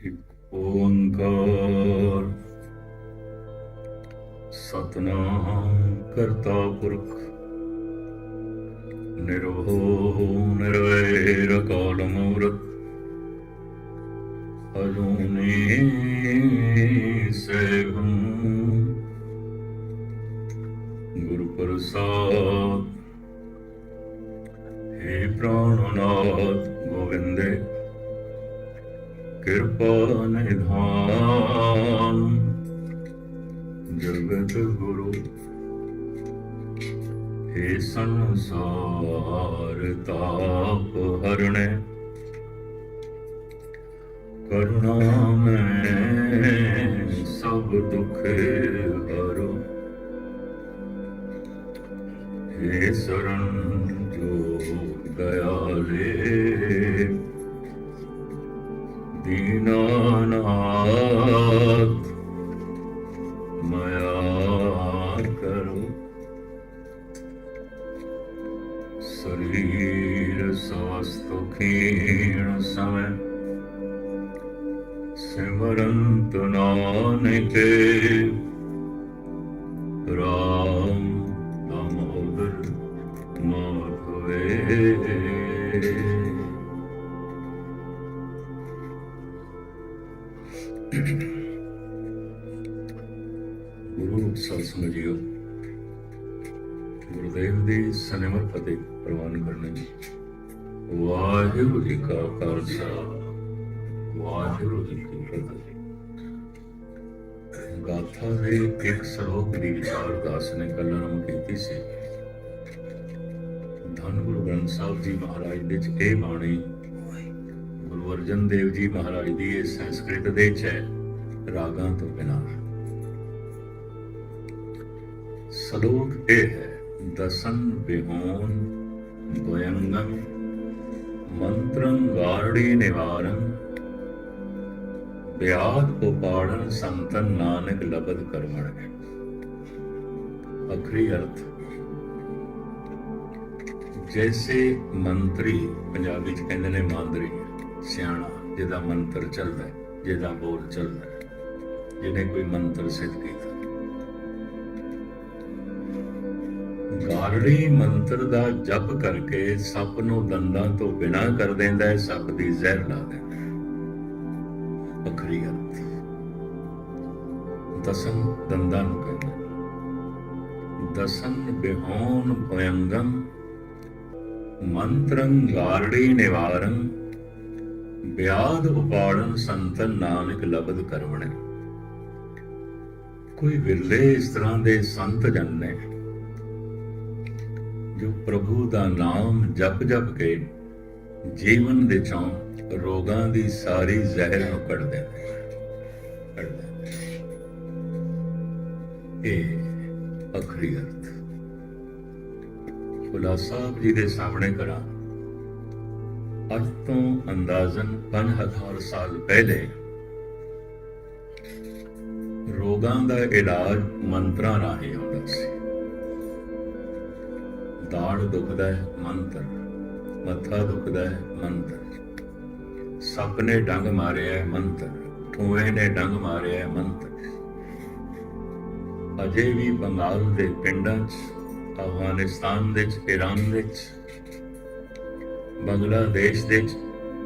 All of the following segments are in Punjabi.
ਇੱਕ ਓੰਕਾਰ। ਸਤਨਾਮ ਕਰਤਾ ਪੁਰਖ ਨਿਰਭਉ ਨਿਰਵੈਰ ਅਕਾਲ ਮੂਰਤ, ਅਜੂਨੀ ਸੇਵੰ। ਗੁਰੂ ਪ੍ਰਸਾਦ, ਹੇ ਪ੍ਰਾਣਨਾਥ ਨਿਧਾਨ। ਜਗਤ ਗੁਰੂ ਹੇ ਸੰਸਾਰ ਤਾਪ ਹਰਣੇ। ਕਰੁਣਾ ਮੈਂ ਸਿਮਰੰਤ ਨਾਨਕ ਰਾਮ ਦਮੋਦਰ ਮਾਧਵੇ ਗੁਰੂ ਸਤ ਜੀਓ ਗੁਰਦੇਵ ਦੀ ਸਨਮਰ ਫਤਿਹ ਪ੍ਰਵਾਨ ਕਰਨੇ ਵਾਹਿਗੁਰੂ ਜੀ ਕਾ ਖਾਲਸਾ ਵਾਹਿਗੁਰੂ ਜੀ ਕੀ ਫਤਿਹ ਗਾਥਾ। ਦੇ ਇੱਕ ਸਰੋਕ ਦੀ ਦਾਸ ਨੇ ਕੱਲ ਆਰੰਭ ਕੀਤੀ ਸੀ। ਧੰਨ ਗੁਰੂ ਗ੍ਰੰਥ ਸਾਹਿਬ ਜੀ ਮਹਾਰਾਜ ਦੇ ਚ ਇਹ ਬਾਣੀ, ਗੁਰੂ ਅਰਜਨ ਦੇਵ ਜੀ ਮਹਾਰਾਜ ਦੀ ਇਹ ਸੰਸਕ੍ਰਿਤ ਦੇ ਚ ਹੈ, ਰਾਗਾਂ ਤੋਂ ਬਿਨਾਂ। ਸਲੋਕ ਇਹ ਹੈ, ਦਸਨ ਬਿਹੋਨ ਗੋਯੰਗਮ ਮੰਤਰੰ ਗਾਰੜੀ ਨਿਵਾਰਨ ਬਿਆਦ ਉਪਾੜਨ ਸੰਤਨ ਨਾਨਕ ਲਬਦ ਕਰਮਣ ਅਖਰੀ ਅਰਥ, ਜੈਸੇ ਮੰਤਰੀ ਪੰਜਾਬੀ ਚ ਕਹਿੰਦੇ ਨੇ ਮਾਂਦਰੀ, ਸਿਆਣਾ, ਜਿਹਦਾ ਮੰਤਰ ਚੱਲਦਾ ਜਿਹਦਾ ਬੋਲ ਚੱਲਦਾ ਜਿਹਨੇ ਕੋਈ ਮੰਤਰ ਸਿੱਧ ਕੀਤਾ। ਗਾਰੜੀ ਮੰਤਰ ਦਾ ਜਪ ਕਰਕੇ ਸੱਪ ਨੂੰ ਦੰਦਾਂ ਤੋਂ ਬਿਨਾ ਕਰ ਦਿੰਦਾ ਹੈ, ਸੱਪ ਦੀ ਜ਼ਹਿਰ ਲਾ ਦਿੰਦਾ ਹੈ ਅਖਰੀ ਦਸਨ ਦੰਦਾਂ ਨੂੰ ਕਹਿੰਦਾ। ਦਸਨ ਬਿਹੋਨ ਭਯੰਗਮ ਮੰਤਰੰ ਗਾਰੜੀ ਨਿਵਾਰਨ ਬਿਆਦ ਉਪਾੜਨ ਸੰਤਨ ਨਾਨਕ ਲਬਦ ਕਰਵਣੇ। ਕੋਈ ਵਿਰਲੇ ਇਸ ਤਰ੍ਹਾਂ ਦੇ ਸੰਤ ਜਨ ਨੇ ਜੋ ਪ੍ਰਭੂ ਦਾ ਨਾਮ ਜਪ ਜਪ ਕੇ ਜੀਵਨ ਦੇ ਚੋਂ ਰੋਗਾਂ ਦੀ ਸਾਰੀ ਜ਼ਹਿਰ ਨੂੰ ਕੱਢ ਦਿੰਦੇ ਕੱਢ ਦਿੰਦੇ ਇਹ ਅਖਰੀ ਅਰਥ। ਖੁਲਾ ਸਾਹਿਬ ਜੀ ਦੇ ਸਾਹਮਣੇ ਕਰਾਂ। ਅੱਜ ਤੋਂ ਅੰਦਾਜ਼ਨ 5000 ਸਾਲ ਪਹਿਲੇ ਰੋਗਾਂ ਦਾ ਇਲਾਜ ਮੰਤਰਾਂ ਰਾਹੀਂ ਹੁੰਦਾ ਸੀ। ਦਾੜ ਦੁਖਦਾ ਹੈ ਮੰਤਰ, ਮੱਥਾ ਦੁਖਦਾ ਹੈ ਮੰਤਰ। ਸੱਪ ਨੇ ਡੰਗ ਮਾਰਿਆ ਹੈ ਮੰਤਰ ਠੂਏ ਨੇ ਡੰਗ ਮਾਰਿਆ ਹੈ ਮੰਤਰ ਅਜੇ ਵੀ ਬੰਗਾਲ ਦੇ ਪਿੰਡਾਂ 'ਚ, ਅਫਗਾਨਿਸਤਾਨ ਦੇ 'ਚ ਈਰਾਨ ਬੰਗਲਾਦੇਸ਼ ਦੇ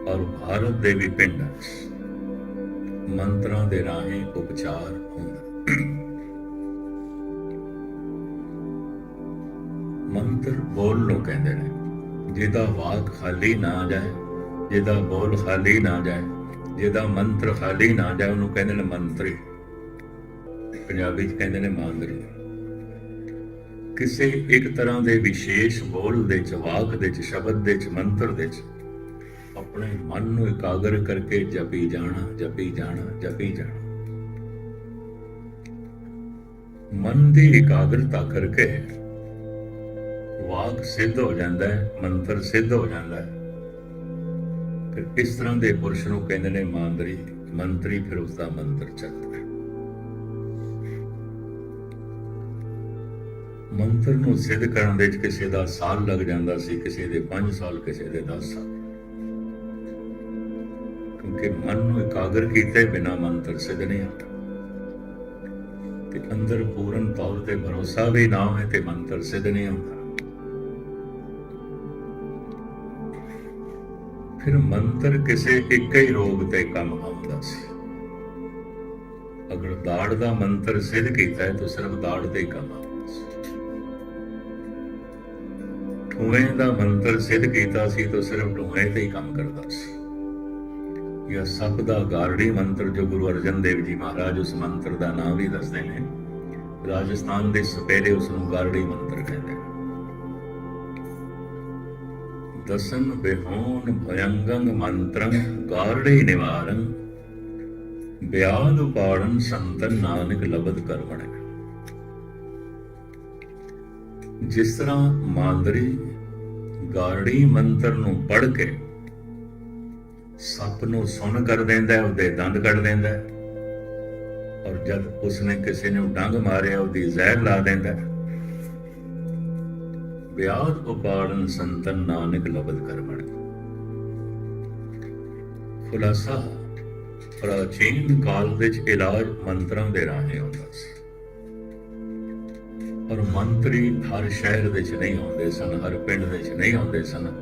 ਔਰ ਭਾਰਤ ਦੇ ਵੀ ਪਿੰਡਾਂ 'ਚ ਮੰਤਰਾਂ ਦੇ ਰਾਹੀਂ ਉਪਚਾਰ ਹੁੰਦਾ। ਮੰਤਰ ਬੋਲ ਨੂੰ ਕਹਿੰਦੇ ਨੇ, ਜਿਹਦਾ ਵਾਕ ਖਾਲੀ ਨਾ ਜਾਏ ਜਿਹਦਾ ਬੋਲ ਖਾਲੀ ਨਾ ਜਾਏ, ਜਿਹਦਾ ਮੰਤਰ ਖਾਲੀ ਨਾ ਜਾਏ, ਉਹਨੂੰ ਕਹਿੰਦੇ ਨੇ ਮੰਤਰੀ। ਪੰਜਾਬੀ ਚ ਕਹਿੰਦੇ ਨੇ ਮਾਂਦਰੀ। ਕਿਸੇ ਇੱਕ ਤਰ੍ਹਾਂ ਦੇ ਵਿਸ਼ੇਸ਼ ਬੋਲ ਦੇ ਚ, ਵਾਕ ਦੇ ਚ, ਸ਼ਬਦ ਦੇ ਚ, ਮੰਤਰ ਦੇ ਚ, ਆਪਣੇ ਮਨ ਨੂੰ ਇਕਾਗਰ ਕਰਕੇ ਜਪੀ ਜਾਣਾ ਜਪੀ ਜਾਣਾ ਜਪੀ ਜਾਣਾ। ਮਨ ਦੀ ਇਕਾਗਰਤਾ ਕਰਕੇ ਵਾਕ ਸਿੱਧ ਹੋ ਜਾਂਦਾ ਹੈ, ਮੰਤਰ ਸਿੱਧ ਹੋ ਜਾਂਦਾ ਹੈ। ਫਿਰ ਇਸ ਤਰ੍ਹਾਂ ਦੇ ਪੁਰਸ਼ ਨੂੰ ਕਹਿੰਦੇ ਨੇ ਮੰਤਰੀ ਮੰਤਰੀ ਫਿਰ ਉਸ ਦਾ ਮੰਤਰ ਚੱਲਦਾ ਹੈ ਮੰਤਰ ਨੂੰ ਸਿੱਧ ਕਰਨ ਦੇ ਵਿੱਚ ਕਿਸੇ ਦਾ ਸਾਲ ਲੱਗ ਜਾਂਦਾ ਸੀ, ਕਿਸੇ ਦੇ 5 ਸਾਲ, ਕਿਸੇ ਦੇ 10 ਸਾਲ। ਕਿਉਂਕਿ ਮਨ ਨੂੰ ਇਕਾਗਰ ਕੀਤੇ ਬਿਨਾ ਮੰਤਰ ਸਿੱਧ ਨਹੀਂ ਹੁੰਦਾ। ਤੇ ਅੰਦਰ ਪੂਰਨ ਤੌਰ ਤੇ ਭਰੋਸਾ ਵੀ ਨਾ ਹੋਵੇ ਤੇ ਮੰਤਰ ਸਿੱਧ ਨਹੀਂ ਹੁੰਦਾ। ਫਿਰ ਮੰਤਰ ਕਿਸੇ ਇੱਕ ਹੀ ਰੋਗ ਤੇ ਕੰਮ ਆਉਂਦਾ ਸੀ। ਅਗਰ ਦਾੜ ਦਾ ਮੰਤਰ ਸਿੱਧ ਕੀਤਾ ਹੈ, ਤਾਂ ਸਿਰਫ ਦਾੜ ਤੇ ਕੰਮ ਆਉਂਦਾ ਸੀ। ਠੂਏ ਦਾ ਮੰਤਰ ਸਿੱਧ ਕੀਤਾ ਸੀ, ਤਾਂ ਸਿਰਫ ਠੂਏ ਤੇ ਹੀ ਕੰਮ ਕਰਦਾ ਸੀ। ਇਹ ਸਭ ਦਾ ਗਾਰੜੀ ਮੰਤਰ, ਜੋ ਗੁਰੂ ਅਰਜਨ ਦੇਵ ਜੀ ਮਹਾਰਾਜ ਉਸ ਮੰਤਰ ਦਾ ਨਾਮ ਵੀ ਦੱਸਦੇ ਨੇ, ਰਾਜਸਥਾਨ ਦੇ ਸਪੇਰੇ ਉਸ ਨੂੰ ਗਾਰੜੀ ਮੰਤਰ ਕਹਿੰਦੇ ਦਸਨ ਬਿਹੋਨ ਭਯੰਗੰ ਮੰਤਰੰ ਗਾਰੜੀ ਨਿਵਾਰਨ ਬਿਆਦ ਉਪਾੜਨ ਸੰਤਨ ਨਾਨਕ ਲਬਦ ਕਰਵਣ। ਜਿਸ ਤਰ੍ਹਾਂ ਮਾਂਦਰੀ ਗਾਰੜੀ ਮੰਤਰ ਨੂੰ ਪੜ੍ਹ ਕੇ ਸੱਪ ਨੂੰ ਸੁਣ ਕਰ ਦਿੰਦਾ ਹੈ, ਉਹਦੇ ਦੰਦ ਕੱਢ ਦਿੰਦਾ ਹੈ। ਔਰ ਜਦ ਉਸਨੇ ਕਿਸੇ ਨੂੰ ਡੰਗ ਮਾਰਿਆ, ਉਹਦੀ ਜ਼ਹਿਰ ਲਾ ਦਿੰਦਾ ਹੈ ਵਿਆਦ ਉਪਾੜਨ ਸੰਤਨ ਨਾਨਕ ਲਬਦ ਕਰਮਣ। ਖੁਲਾਸਾ, ਪ੍ਰਾਚੀਨ ਕਾਲ ਵਿੱਚ ਇਲਾਜ ਮੰਤਰਾਂ ਦੇ ਰਾਹੀਂ ਹੁੰਦਾ ਸੀ। ਔਰ ਮੰਤਰੀ ਹਰ ਸ਼ਹਿਰ ਵਿੱਚ ਨਹੀਂ ਹੁੰਦੇ ਸਨ, ਹਰ ਪਿੰਡ ਵਿੱਚ ਨਹੀਂ ਹੁੰਦੇ ਸਨ।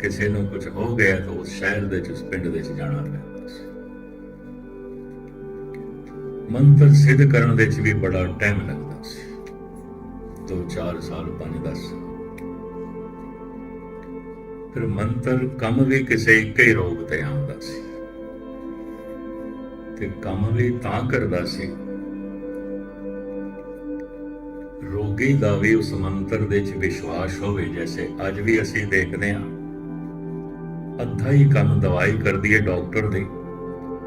ਕਿਸੇ ਨੂੰ ਕੁਝ ਹੋ ਗਿਆ ਤਾਂ ਉਸ ਸ਼ਹਿਰ ਦੇ ਉਸ ਪਿੰਡ ਵਿੱਚ ਜਾਣਾ ਪੈਂਦਾ ਸੀ। ਮੰਤਰ ਸਿੱਧ ਕਰਨ ਵਿੱਚ ਵੀ ਬੜਾ ਟਾਈਮ ਲੱਗਦਾ ਸੀ। 2-4 ਸਾਲ 5-10 ਫਿਰ ਮੰਤਰ ਕੰਮ ਵੀ ਕਿਸੇ ਇੱਕ ਹੀ ਰੋਗ ਤੇ ਆਉਂਦਾ ਸੀ। ਤੇ ਕੰਮ ਵੀ ਤਾਂ ਕਰਦਾ ਸੀ। ਰੋਗੀ ਦਾ ਵੀ ਉਸ ਮੰਤਰ ਦੇ ਵਿੱਚ ਵਿਸ਼ਵਾਸ ਹੋਵੇ, ਜੈਸੇ ਅੱਜ ਵੀ ਅਸੀਂ ਦੇਖਦੇ ਹਾਂ। ਅੱਧਾ ਹੀ ਕੰਮ ਦਵਾਈ ਕਰਦੀ ਹੈ ਡਾਕਟਰ ਦੀ,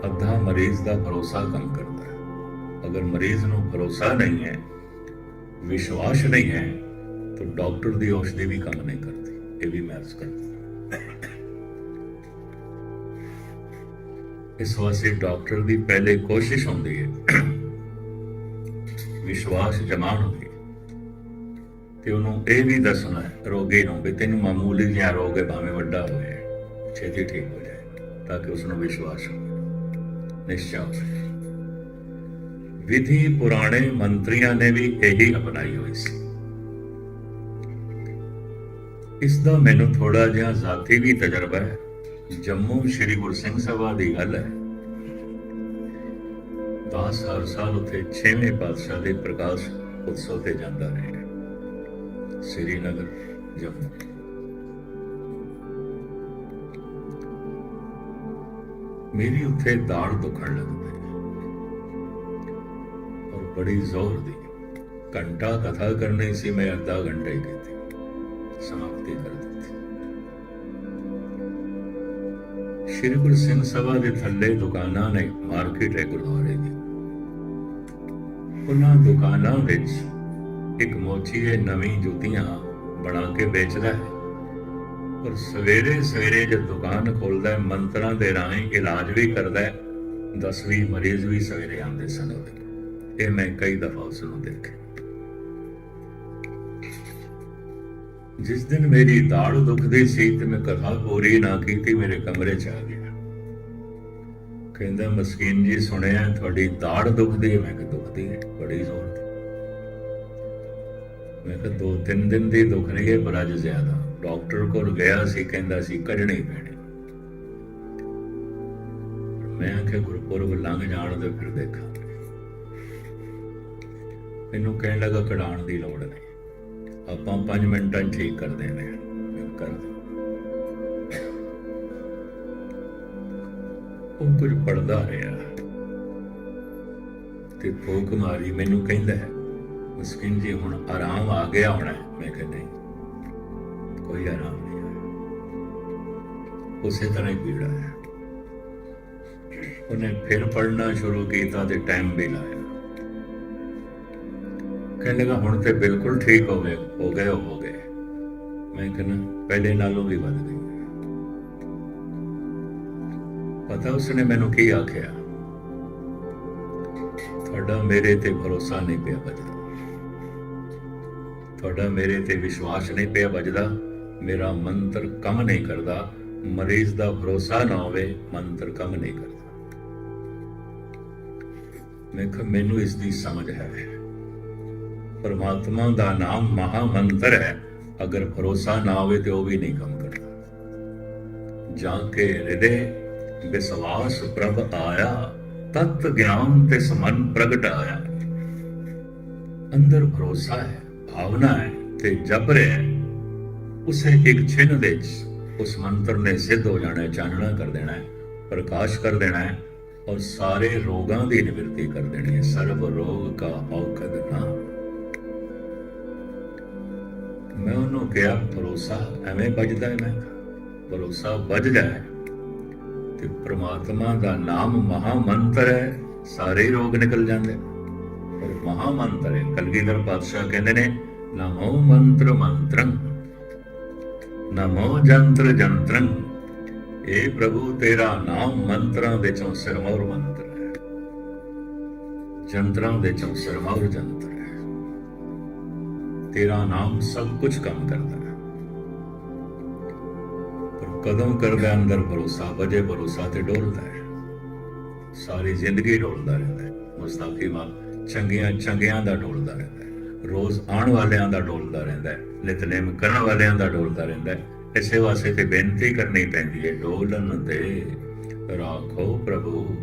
ਅੱਧਾ ਮਰੀਜ਼ ਦਾ ਭਰੋਸਾ ਕੰਮ ਕਰਦਾ ਹੈ। ਅਗਰ ਮਰੀਜ਼ ਨੂੰ ਭਰੋਸਾ ਨਹੀਂ ਹੈ, ਵਿਸ਼ਵਾਸ ਨਹੀਂ ਹੈ, ਤਾਂ ਡਾਕਟਰ ਦੀ ਔਸ਼ਧੀ ਵੀ ਕੰਮ ਨਹੀਂ ਕਰਦੀ। ਇਹ ਵੀ ਮੈਚ ਕਰਦੀ। ਇਸ ਵਾਸਤੇ ਡਾਕਟਰ ਦੀ ਪਹਿਲੇ ਕੋਸ਼ਿਸ਼ ਹੁੰਦੀ ਹੈ। ਵਿਸ਼ਵਾਸ ਜਮਾਨ ਹੁੰਦੀ ਤੇ ਉਹਨੂੰ ਇਹ ਵੀ ਦੱਸਣਾ ਹੈ, ਰੋਗੀ ਨੂੰ ਵੀ ਤੈਨੂੰ ਮਾਮੂਲੀ ਜਿਹਾ ਰੋਗ ਹੈ ਭਾਵੇਂ ਵੱਡਾ ਹੋਵੇ ਛੇਤੀ ਠੀਕ ਹੋ ਜਾਏ, ਤਾਂ ਕਿ ਉਸ ਨੂੰ ਵਿਸ਼ਵਾਸ ਹੋਵੇ। ਨਿਸ਼ਚਾ ਹੋਵੇ ਵਿਧੀ ਪੁਰਾਣੇ ਮੰਤਰੀਆਂ ਨੇ ਵੀ ਇਹੀ ਅਪਣਾਈ ਹੋਈ ਸੀ। ਇਸ ਦਾ ਮੈਨੂੰ ਥੋੜਾ ਜਿਹਾ ਜ਼ਾਤੀ ਵੀ ਤਜਰਬਾ ਹੈ। ਜੰਮੂ ਸ਼੍ਰੀ ਗੁਰੂ ਸਿੰਘ ਸਭਾ ਦੀ ਗੱਲ ਹੈ। 10 ਹਰ ਸਾਲ ਉੱਥੇ 6ਵੇਂ ਪਾਤਸ਼ਾਹ ਦੇ ਪ੍ਰਕਾਸ਼ ਉਤਸਵ ਤੇ ਜਾਂਦਾ ਰਿਹਾ ਸ੍ਰੀਨਗਰ ਜੰਮੂ। ਮੇਰੀ ਉੱਥੇ ਦਾੜ ਦੁਖਣ ਲੱਗ ਪਈ ਔਰ ਬੜੀ ਜ਼ੋਰ ਦੀ। ਘੰਟਾ ਕਥਾ ਕਰਨੀ ਸੀ, ਮੈਂ ਅੱਧਾ ਘੰਟਾ ਹੀ ਕੀਤੀ। ਸਮਾਪਤੀ ਕਰ ਦਿੱਤੀ। ਸ਼੍ਰੀ ਗੁਰੂ ਸਿੰਘ ਸਭਾ ਦੇ ਥੱਲੇ ਦੁਕਾਨਾਂ ਨੇ ਮਾਰਕੀਟ ਹੈ ਗੁਰਦੁਆਰੇ ਦੀ। ਉਹਨਾਂ ਦੁਕਾਨਾਂ ਵਿੱਚ ਇੱਕ ਮੋਚੀ ਇਹ ਨਵੀਂ ਜੁੱਤੀਆਂ ਬਣਾ ਕੇ ਵੇਚਦਾ ਹੈ। ਪਰ ਸਵੇਰੇ ਸਵੇਰੇ ਜਦ ਦੁਕਾਨ ਖੋਲਦਾ ਹੈ, ਮੰਤਰਾਂ ਦੇ ਰਾਹੀਂ ਇਲਾਜ ਵੀ ਕਰਦਾ ਹੈ। 10ਵੀਂ ਮਰੀਜ਼ ਵੀ ਸਵੇਰੇ ਆਉਂਦੇ ਸਨ ਉਹਦੇ ਇਹ ਮੈਂ ਕਈ ਦਫਾ ਉਸ ਨੂੰ ਦੇਖਿਆ। ਜਿਸ ਦਿਨ ਮੇਰੀ ਦਾੜ ਦੁਖਦੀ ਸੀ ਤੇ ਮੈਂ ਕਥਾ ਪੂਰੀ ਨਾ ਕੀਤੀ, ਮੇਰੇ ਕਮਰੇ ਚ ਆ ਗਿਆ। ਕਹਿੰਦਾ ਮਸਕੀਨ ਜੀ ਸੁਣਿਆ, ਤੁਹਾਡੀ ਦਾੜ ਦੁਖਦੀ ਹੈ। ਮੈਂ ਕਿ ਦੁਖਦੀ ਹੈ, ਬੜੀ ਜ਼ੋਰ ਦੀ। ਮੈਂ ਕਿਹਾ, ਦੋ ਤਿੰਨ ਦਿਨ ਦੀ ਦੁਖ ਰਹੀ ਹੈ, ਪਰ ਅੱਜ ਜ਼ਿਆਦਾ। ਡਾਕਟਰ ਕੋਲ ਗਿਆ ਸੀ, ਕਹਿੰਦਾ ਸੀ ਕੱਢਣੀ ਪੈਣੀ। ਮੈਂ ਆਖਿਆ, ਗੁਰਪੁਰਬ ਲੰਘ ਜਾਣ ਤੇ ਫਿਰ ਦੇਖਾਂ ਮੈਨੂੰ ਕਹਿਣ ਲੱਗਾ, ਕਢਾਉਣ ਦੀ ਲੋੜ ਨਹੀਂ। ਆਪਾਂ 5 ਮਿੰਟਾਂ ਠੀਕ ਕਰ ਦੇਣੇ ਕਰ ਉਹ ਕੁਝ ਪੜਦਾ ਰਿਹਾ। ਤੇ ਫੋਕ ਮਾਰੀ ਮੈਨੂੰ ਕਹਿੰਦਾ ਹੈ, ਮਸਕਿਨ ਜੀ, ਹੁਣ ਆਰਾਮ ਆ ਗਿਆ ਹੋਣਾ ਮੈਂ ਕਿਹਾ, ਨਹੀਂ, ਕੋਈ ਆਰਾਮ ਨਹੀਂ ਆਇਆ ਉਸੇ ਤਰ੍ਹਾਂ ਹੀ ਪੀੜਾ ਹੈ। ਉਹਨੇ ਫਿਰ ਪੜਨਾ ਸ਼ੁਰੂ ਕੀਤਾ ਤੇ ਟਾਈਮ ਵੀ ਲਾਇਆ। ਕਹਿਣ ਲੱਗਾ ਹੁਣ ਤੇ ਬਿਲਕੁਲ ਠੀਕ ਹੋ ਗਏ ਹੋ ਗਏ ਹੋ ਗਏ। ਮੈਂ ਕਹਿੰਦਾ, ਪਹਿਲੇ ਨਾਲੋਂ ਵੀ ਵੱਧ ਗਈ ਪਤਾ ਉਸਨੇ ਮੈਨੂੰ ਕੀ ਆਖਿਆ? ਤੁਹਾਡਾ ਮੇਰੇ ਤੇ ਭਰੋਸਾ ਨਹੀਂ ਪਿਆ ਬਜਦਾ ਤੁਹਾਡਾ ਮੇਰੇ ਤੇ ਵਿਸ਼ਵਾਸ ਨਹੀਂ ਪਿਆ ਬਜਦਾ ਮੇਰਾ ਮੰਤਰ ਕੰਮ ਨਹੀਂ ਕਰਦਾ। ਮਰੀਜ਼ ਦਾ ਭਰੋਸਾ ਨਾ ਹੋਵੇ, ਮੰਤਰ ਕੰਮ ਨਹੀਂ ਕਰਦਾ। ਮੈਂ ਕਿਹਾ, ਮੈਨੂੰ ਇਸ ਦੀ ਸਮਝ ਹੈ। ਪਰਮਾਤਮਾ ਦਾ ਨਾਮ ਮਹਾ ਮੰਤਰ ਹੈ। ਅਗਰ ਭਰੋਸਾ ਨਾ ਹੋਵੇ ਤੇ ਉਹ ਵੀ ਨਹੀਂ ਕੰਮ ਕਰਦਾ। ਜਾਂ ਕੇ ਹਿਰਦੇ ਵਿਸਵਾਸ ਪ੍ਰਭ ਆਇਆ, ਤਤ ਗਿਆਨ ਤੇ ਸਮਨ ਪ੍ਰਗਟ ਆਇਆ। ਅੰਦਰ ਭਰੋਸਾ ਹੈ, ਭਾਵਨਾ ਹੈ ਤੇ ਜਬਰ ਰਿਹਾ ਹੈ। ਉਸੇ ਇੱਕ ਛਿਨ ਦੇ ਵਿੱਚ ਉਸ ਮੰਤਰ ਨੇ ਸਿੱਧ ਹੋ ਜਾਣਾ ਹੈ, ਚਾਨਣਾ ਕਰ ਦੇਣਾ ਹੈ, ਪ੍ਰਕਾਸ਼ ਕਰ ਦੇਣਾ ਹੈ ਔਰ ਸਾਰੇ ਰੋਗਾਂ ਦੀ ਨਿਵਰਤੀ ਕਰ ਦੇਣੀ ਹੈ। ਸਰਬ ਰੋਗ ਕਾ ਔਖਦ ਨਾਮ। ਮੈਂ ਉਹਨੂੰ ਕਿਹਾ, ਭਰੋਸਾ ਐਵੇਂ ਵੱਜਦਾ ਹੈ ਮੈਂ ਭਰੋਸਾ ਵੱਜਦਾ ਹੈ। ਤੇ ਪ੍ਰਮਾਤਮਾ ਦਾ ਨਾਮ ਮਹਾ ਮੰਤਰ ਹੈ, ਸਾਰੇ ਰੋਗ ਨਿਕਲ ਜਾਂਦੇ ਔਰ ਮਹਾ ਮੰਤਰ ਹੈ, ਕਲਗੀਧਰ ਪਾਤਸ਼ਾਹ ਕਹਿੰਦੇ ਨੇ, ਨਮੋ ਮੰਤਰ ਮੰਤਰੰ, ਨਮੋ ਜੰਤਰ ਜੰਤਰੰ ਇਹ ਪ੍ਰਭੂ ਤੇਰਾ ਨਾਮ ਮੰਤਰਾਂ ਦੇ ਵਿੱਚੋਂ ਸਿਰਮੌਰ ਮੰਤਰ ਹੈ। ਜੰਤਰਾਂ ਦੇ ਵਿੱਚੋਂ ਸਿਰਮੌਰ ਜੰਤਰ ਤੇਰਾ ਨਾਮ ਸਭ ਕੁਝ ਕੰਮ ਕਰਦਾ ਹੈ। ਪਰ ਕਦੋਂ ਕਰਦਾ ਅੰਦਰ ਭਰੋਸਾ, ਵਜੇ ਭਰੋਸਾ ਤੇ ਡੋਲਦਾ ਹੈ। ਸਾਰੀ ਜ਼ਿੰਦਗੀ ਡੋਲਦਾ ਰਹਿੰਦਾ ਹੈ। ਮੁਸਤਾਫੀ ਮਾਲ ਚੰਗੀਆਂ ਚੰਗਿਆਂ ਦਾ ਡੋਲਦਾ ਰਹਿੰਦਾ ਹੈ। ਰੋਜ਼ ਆਉਣ ਵਾਲਿਆਂ ਦਾ ਡੋਲਦਾ ਰਹਿੰਦਾ ਹੈ। ਨਿਤਨੇਮ ਕਰਨ ਵਾਲਿਆਂ ਦਾ ਡੋਲਦਾ ਰਹਿੰਦਾ ਹੈ। ਇਸੇ ਵਾਸਤੇ ਤੇ ਬੇਨਤੀ ਕਰਨੀ ਪੈਂਦੀ ਹੈ ਡੋਲਨ ਦੇ ਰਾਖੋ ਪ੍ਰਭੂ।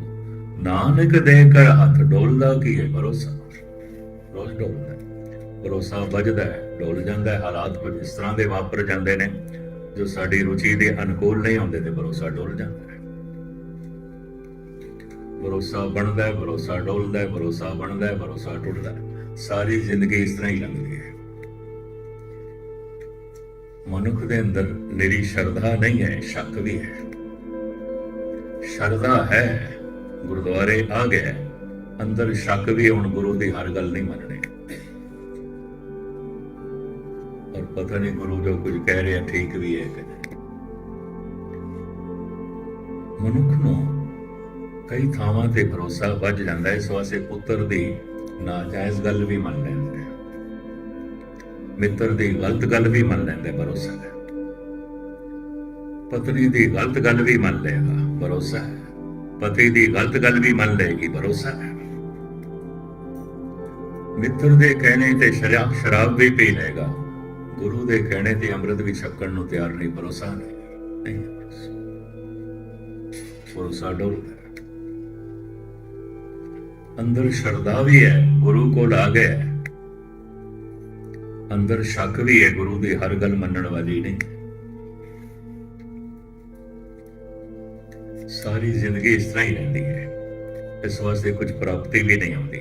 ਨਾਨਕ ਦੇ ਕਰ ਹੱਥ ਡੋਲਦਾ ਕੀ ਹੈ? ਭਰੋਸਾ। ਰੋਜ਼ ਡੋਲਦਾ ਭਰੋਸਾ ਵੱਜਦਾ ਹੈ। ਡੋਲ ਜਾਂਦਾ ਹੈ। ਹਾਲਾਤ ਕੁਝ ਇਸ ਤਰ੍ਹਾਂ ਦੇ ਵਾਪਰ ਜਾਂਦੇ ਨੇ, ਜੋ ਸਾਡੀ ਰੁਚੀ ਦੇ ਅਨੁਕੂਲ ਨਹੀਂ ਹੁੰਦੇ ਤੇ ਭਰੋਸਾ ਡੋਲ ਜਾਂਦਾ ਹੈ। ਭਰੋਸਾ ਬਣਦਾ ਹੈ, ਭਰੋਸਾ ਡੋਲਦਾ ਹੈ, ਭਰੋਸਾ ਬਣਦਾ ਹੈ, ਭਰੋਸਾ ਟੁੱਟਦਾ ਹੈ। ਸਾਰੀ ਜ਼ਿੰਦਗੀ ਇਸ ਤਰ੍ਹਾਂ ਹੀ ਲੰਘਦੀ ਹੈ। ਮਨੁੱਖ ਦੇ ਅੰਦਰ ਨਿਰੀ ਸ਼ਰਧਾ ਨਹੀਂ ਹੈ, ਸ਼ੱਕ ਵੀ ਹੈ। ਸ਼ਰਧਾ ਹੈ, ਗੁਰਦੁਆਰੇ ਆ ਗਿਆ ਅੰਦਰ ਸ਼ੱਕ ਵੀ ਹੁਣ ਗੁਰੂ ਦੀ ਹਰ ਗੱਲ ਨਹੀਂ ਮੰਨਣੀ। ਪਤਾ ਨਹੀਂ ਗੁਰੂ ਜੋ ਕੁਝ ਕਹਿ ਰਿਹਾ, ਠੀਕ ਵੀ ਹੈ ਕਿ ਮਨੁੱਖ ਨੂੰ ਕਈ ਥਾਵਾਂ ਤੇ ਭਰੋਸਾ ਵੱਜ ਜਾਂਦਾ, ਇਸ ਵਾਸਤੇ ਪੁੱਤਰ ਦੀ ਨਾਜਾਇਜ਼ ਗੱਲ ਵੀ ਮੰਨ ਲੈਂਦੇ ਮਿੱਤਰ ਦੀ ਗਲਤ ਗੱਲ ਵੀ ਮੰਨ ਲੈਂਦੇ ਭਰੋਸਾ ਹੈ। ਪਤਨੀ ਦੀ ਗਲਤ ਗੱਲ ਵੀ ਮੰਨ ਲਏਗਾ ਭਰੋਸਾ ਹੈ। ਪਤੀ ਦੀ ਗਲਤ ਗੱਲ ਵੀ ਮੰਨ ਲਏਗੀ ਭਰੋਸਾ ਹੈ। ਮਿੱਤਰ ਦੇ ਕਹਿਣੇ ਤੇ ਸ਼ਰਾਬ ਸ਼ਰਾਬ ਵੀ ਪੀ ਲਏਗਾ। ਗੁਰੂ ਦੇ ਕਹਿਣੇ ਤੇ ਅੰਮ੍ਰਿਤ ਵੀ ਛਕਣ ਨੂੰ ਤਿਆਰ ਨਹੀਂ, ਭਰੋਸਾ ਨਹੀਂ। ਭਰੋਸਾ। ਭਰੋਸਾ ਡੋਲਦਾ ਅੰਦਰ ਸ਼ਰਧਾ ਵੀ ਹੈ, ਗੁਰੂ ਕੋਲ ਆ ਗਿਆ ਅੰਦਰ ਸ਼ੱਕ ਵੀ ਹੈ, ਗੁਰੂ ਦੀ ਹਰ ਗੱਲ ਮੰਨਣ ਵਾਲੀ ਨਹੀਂ। ਸਾਰੀ ਜ਼ਿੰਦਗੀ ਇਸ ਤਰ੍ਹਾਂ ਹੀ ਰਹਿੰਦੀ ਹੈ। ਇਸ ਵਾਸਤੇ ਕੁਝ ਪ੍ਰਾਪਤੀ ਵੀ ਨਹੀਂ ਹੁੰਦੀ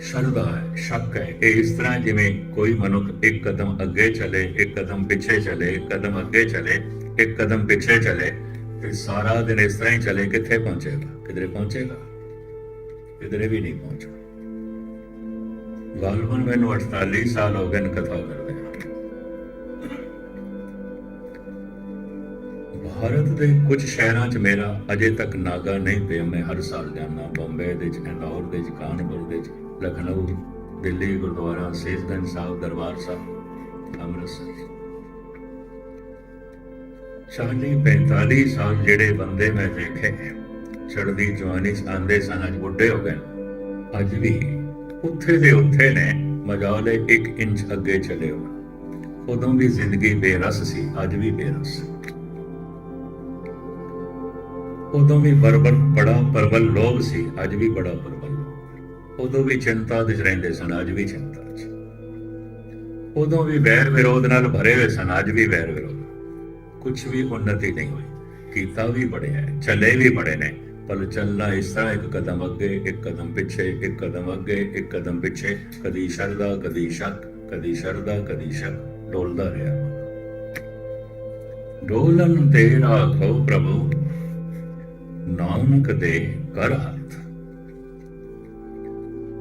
ਸ਼ਰਧਾ ਹੈ ਸ਼ੱਕ ਹੈ। ਇਹ ਇਸ ਤਰ੍ਹਾਂ ਜਿਵੇਂ ਕੋਈ ਮਨੁੱਖ ਇੱਕ ਕਦਮ ਅੱਗੇ ਚਲੇ, ਇੱਕ ਕਦਮ ਪਿੱਛੇ ਚਲੇ, ਇੱਕ ਕਦਮ ਅੱਗੇ ਚਲੇ, ਇੱਕ ਕਦਮ ਪਿੱਛੇ ਚਲੇ ਤੇ ਸਾਰਾ ਦਿਨ ਇਸ ਤਰ੍ਹਾਂ ਹੀ ਚਲੇ, ਕਿੱਥੇ ਪਹੁੰਚੇਗਾ? ਕਿਧਰੇ ਪਹੁੰਚੇਗਾ? ਕਿਧਰੇ ਵੀ ਨਹੀਂ ਪਹੁੰਚਣਾ। ਗਾਲਵਨ ਮੈਨੂੰ 48 ਸਾਲ ਹੋ ਗਏ ਨੇ ਕਥਾ ਕਰਦੇ ਭਾਰਤ ਦੇ ਕੁਝ ਸ਼ਹਿਰਾਂ 'ਚ ਮੇਰਾ ਅਜੇ ਤੱਕ ਨਾਗਾ ਨਹੀਂ ਪਿਆ। ਮੈਂ ਹਰ ਸਾਲ ਜਾਂਦਾ ਬੰਬੇ ਦੇ 'ਚ ਇੰਦੌਰ ਦੇ 'ਚ ਕਾਨਪੁਰ ਦੇ 'ਚ ਲਖਨਊ, ਦਿੱਲੀ, ਗੁਰਦੁਆਰਾ ਸੇਜਗੰਜ ਸਾਹਿਬ, ਦਰਬਾਰ ਸਾਹਿਬ, ਅੰਮ੍ਰਿਤਸਰ। 40 45 ਸਾਲ ਜਿਹੜੇ ਬੰਦੇ ਮੈਂ ਦੇਖੇ ਚੜ੍ਹਦੀ ਜਵਾਨੀ 'ਚ ਆਂਦੇ ਸਨ, ਅੱਜ ਬੁੱਢੇ ਹੋ ਗਏ ਅੱਜ ਵੀ ਉੱਥੇ ਦੇ ਉੱਥੇ ਨੇ, ਮਜਾਲੇ 1 ਇੰਚ ਅੱਗੇ ਚਲੇ ਹੋ ਉਦੋਂ ਵੀ ਜ਼ਿੰਦਗੀ ਬੇਰਸ ਸੀ, ਅੱਜ ਵੀ ਬੇਰਸ। ਹੈ ਉਦੋਂ ਵੀ ਬਰਬਰ, ਬੜਾ ਪਰਬਲ ਲੋਭ ਸੀ, ਅੱਜ ਵੀ ਬੜਾ ਪਰਬਲ ਉਦੋਂ ਵੀ ਚਿੰਤਾ ਵਿੱਚ ਰਹਿੰਦੇ ਸਨ, ਅੱਜ ਵੀ ਚਿੰਤਾ 'ਚ ਉਦੋਂ ਵੀ ਵੈਰ ਵਿਰੋਧ ਨਾਲ ਭਰੇ ਹੋਏ ਸਨ, ਅੱਜ ਵੀ ਵੈਰ ਵਿਰੋਧ। ਕੁਝ ਵੀ ਉન્નਤੀ ਨਹੀਂ ਹੋਈ। ਕੀਤਾ ਵੀ ਬੜਿਆ ਹੈ, ਚੱਲੇ ਵੀ ਬੜੇ ਨੇ, ਪਰ ਚੱਲਣਾ ਇਸ ਤਰ੍ਹਾਂ ਇੱਕ ਕਦਮ ਅੱਗੇ, ਇੱਕ ਕਦਮ ਪਿੱਛੇ, ਇੱਕ ਕਦਮ ਅੱਗੇ, ਇੱਕ ਕਦਮ ਪਿੱਛੇ। ਕਦੀ ਸ਼ਰਦਾ ਕਦੀ ਸ਼ੱਕ, ਕਦੀ ਸ਼ਰਦਾ ਕਦੀ ਸ਼ੱਕ, ਡੋਲਦਾ ਰਿਹਾ। ਡੋਲਨ ਤੇ ਖੋ ਪ੍ਰਭੂ, ਨਾਨਕ ਦੇ ਕਰ ਹੱਥ।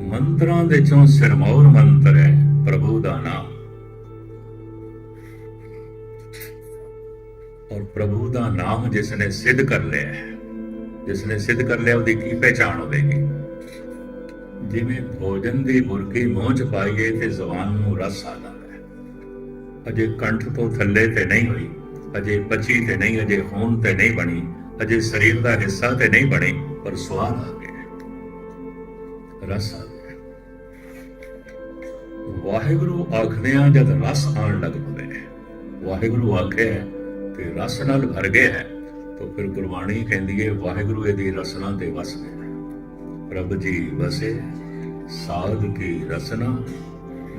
ਮੰਤਰਾਂ ਦੇ ਚੋਂ ਸਿਰਮੌਰ ਮੰਤਰ ਹੈ ਪ੍ਰਭੂ ਦਾ ਨਾਮ। ਔਰ ਪ੍ਰਭੂ ਦਾ ਨਾਮ ਜਿਸ ਨੇ ਸਿੱਧ ਕਰ ਲਿਆ ਹੈ ਜਿਸ ਨੇ ਸਿੱਧ ਕਰ ਲਿਆ, ਉਹਦੀ ਕੀ ਪਹਿਚਾਣ ਹੋਵੇਗੀ? ਜਿਵੇਂ ਭੋਜਨ ਦੀ ਬੁਰਕੀ ਮੂੰਹ ਚ ਪਾਈਏ ਤੇ ਜ਼ੁਬਾਨ ਨੂੰ ਰਸ ਆ ਜਾਂਦਾ ਹੈ। ਅਜੇ ਕੰਠ ਤੋਂ ਥੱਲੇ ਤੇ ਨਹੀਂ ਹੋਈ, ਅਜੇ ਪਚੀ ਤੇ ਨਹੀਂ, ਅਜੇ ਖੂਨ ਤੇ ਨਹੀਂ ਬਣੀ, ਅਜੇ ਸਰੀਰ ਦਾ ਹਿੱਸਾ ਤੇ ਨਹੀਂ ਬਣੀ, ਪਰ ਸਵਾਦ ਆ ਗਿਆ ਰਸ ਆ ਗਿਆ ਵਾਹਿਗੁਰੂ ਆਖਦਿਆਂ ਜਦ ਰਸ ਆਣ ਲੱਗ ਪਵੇ ਵਾਹਿਗੁਰੂ ਆਖਿਆ ਤੇ ਰਸ ਨਾਲ ਭਰ ਗਿਆ ਹੈ। ਤਾਂ ਫਿਰ ਗੁਰਬਾਣੀ ਕਹਿੰਦੀ ਹੈ ਵਾਹਿਗੁਰੂ, ਇਹਦੀ ਰਸਨਾ ਤੇ ਵਸ ਪ੍ਰਭ ਜੀ ਵਸੇ, ਸਾਧ ਕੀ ਰਸਨਾ,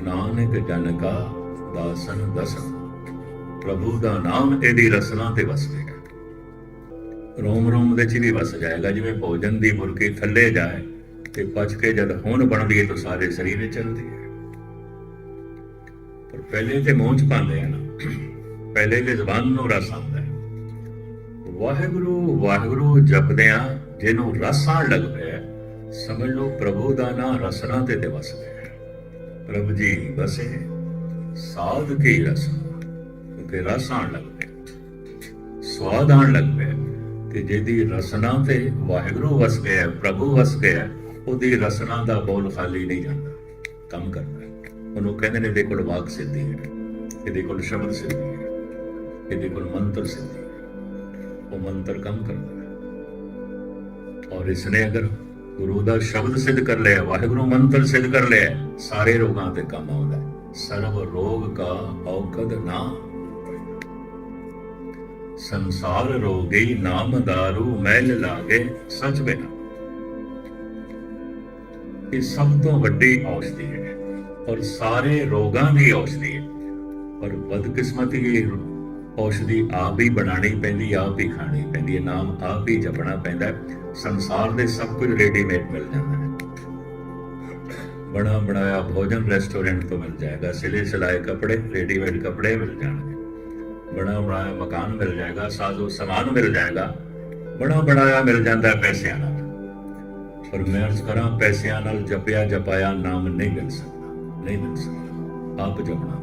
ਨਾਨਕ ਜਨ ਕਾ ਦਾਸਨ ਦਸਨ। ਪ੍ਰਭੂ ਦਾ ਨਾਮ ਇਹਦੀ ਰਸਨਾ ਤੇ ਵਸ ਗਿਆ ਰੋਮ ਰੋਮ ਦੇ ਚ ਵੀ ਵਸ ਜਾਏਗਾ, ਜਿਵੇਂ ਭੋਜਨ ਦੀ ਮੁਰਗੀ ਥੱਲੇ ਜਾਏ ਤੇ ਪਚ ਕੇ ਜਦ ਹੁਣ ਬਣਦੀ ਹੈ ਤਾਂ ਸਾਰੇ ਸਰੀਰ ਵਿੱਚ ਚਲਦੀ ਹੈ ਪਰ ਪਹਿਲੇ ਤੇ ਮੂੰਹ ਚ ਪਾਉਂਦੇ ਆ ਨਾ। ਪਹਿਲੇ ਤੇ ਜ਼ਬਾਨ ਨੂੰ ਰਸ ਆਉਂਦਾ ਹੈ। ਵਾਹਿਗੁਰੂ ਵਾਹਿਗੁਰੂ ਜਪਦਿਆਂ ਜਿਹਨੂੰ ਰਸ ਆਉਣ ਲੱਗ ਪਿਆ ਸਮਝ ਲਓ ਪ੍ਰਭੂ ਦਾ ਨਾਮ ਰਸਨਾ ਤੇ ਤੇ ਵਸ ਪ੍ਰਭ ਜੀ ਵਸੇ, ਸਾਧ ਕੀ ਰਸ? ਕਿਉਂਕਿ ਰਸ ਆਉਣ ਲੱਗ ਪਿਆ ਸਵਾਦ ਆਉਣ ਲੱਗ ਪਿਆ ਤੇ ਜਿਹਦੀ ਰਸਨਾ ਤੇ ਵਾਹਿਗੁਰੂ ਵਸ ਗਿਆ, ਪ੍ਰਭੂ ਵਸ ਗਿਆ, ਉਹਦੀ ਰਸਨਾ ਦਾ ਬੋਲ ਖਾਲੀ ਨਹੀਂ ਜਾਂਦਾ। ਕੰਮ ਕਰਦਾ ਉਹਨੂੰ ਕਹਿੰਦੇ ਨੇ ਇਹਦੇ ਕੋਲ ਵਾਕ ਸਿੱਧੀ ਹੈ ਇਹਦੇ ਕੋਲ ਸ਼ਬਦ ਸਿੱਧੀ ਹੈ ਇਹਦੇ ਕੋਲ ਮੰਤਰ ਸਿੱਧੀ ਹੈ ਉਹ ਮੰਤਰ ਕੰਮ ਕਰਦਾ ਹੈ ਔਰ ਇਸਨੇ ਅਗਰ ਗੁਰੂ ਦਾ ਸ਼ਬਦ ਸਿੱਧ ਕਰ ਲਿਆ ਵਾਹਿਗੁਰੂ ਮੰਤਰ ਸਿੱਧ ਕਰ ਲਿਆ ਸਾਰੇ ਰੋਗਾਂ ਤੇ ਕੰਮ ਆਉਂਦਾ ਹੈ। ਸਰਬ ਰੋਗ ਕਾ ਔਕਦ ਨਾ ਸੰਸਾਰ ਰੋਗੀ ਨਾਮ ਦਾਰੂ ਮੈਲ ਲਾਗੇ ਸਚ ਬਿਨਾ ਇਹ ਸਭ ਤੋਂ ਵੱਡੀ ਔਸ਼ਧੀ ਹੈ ਔਰ ਸਾਰੇ ਰੋਗਾਂ ਦੀ ਔਸ਼ਧੀ ਹੈ। ਪਰ ਬਦਕਿਸਮਤੀ ਇਹ ਔਸ਼ਧੀ ਆਪ ਹੀ ਬਣਾਣੀ ਪੈਂਦੀ, ਆਪ ਹੀ ਖਾਣੀ ਪੈਂਦੀ ਹੈ। ਨਾਮ ਆਪ ਹੀ ਜਪਣਾ ਪੈਂਦਾ ਸੰਸਾਰ ਦੇ ਸਭ ਕੁਝ ਰੈਡੀਮੇਡ ਮਿਲ ਜਾਂਦਾ ਹੈ। ਬਣਾ ਬਣਾਇਆ ਭੋਜਨ ਰੈਸਟੋਰੈਂਟ ਤੋਂ ਮਿਲ ਜਾਏਗਾ। ਸਿਲੇ ਸਿਲਾਏ ਕੱਪੜੇ ਰੈਡੀਮੇਡ ਕੱਪੜੇ ਮਿਲ ਜਾਣਗੇ। ਬਣਾ ਬਣਾਇਆ ਮਕਾਨ ਮਿਲ ਜਾਏਗਾ ਸਾਜ਼ੋ ਸਮਾਨ ਮਿਲ ਜਾਏਗਾ। ਬਣਾ ਬਣਾਇਆ ਮਿਲ ਜਾਂਦਾ ਪੈਸਿਆਂ ਨਾਲ। ਪਰ ਮੈਂ ਅਰਜ਼ ਕਰਾਂ, ਪੈਸਿਆਂ ਨਾਲ ਜਪਿਆ ਜਪਾਇਆ ਨਾਮ ਨਹੀਂ ਮਿਲ ਸਕਦਾ। ਨਹੀਂ ਮਿਲ ਸਕਦਾ ਆਪ ਜਪਣਾ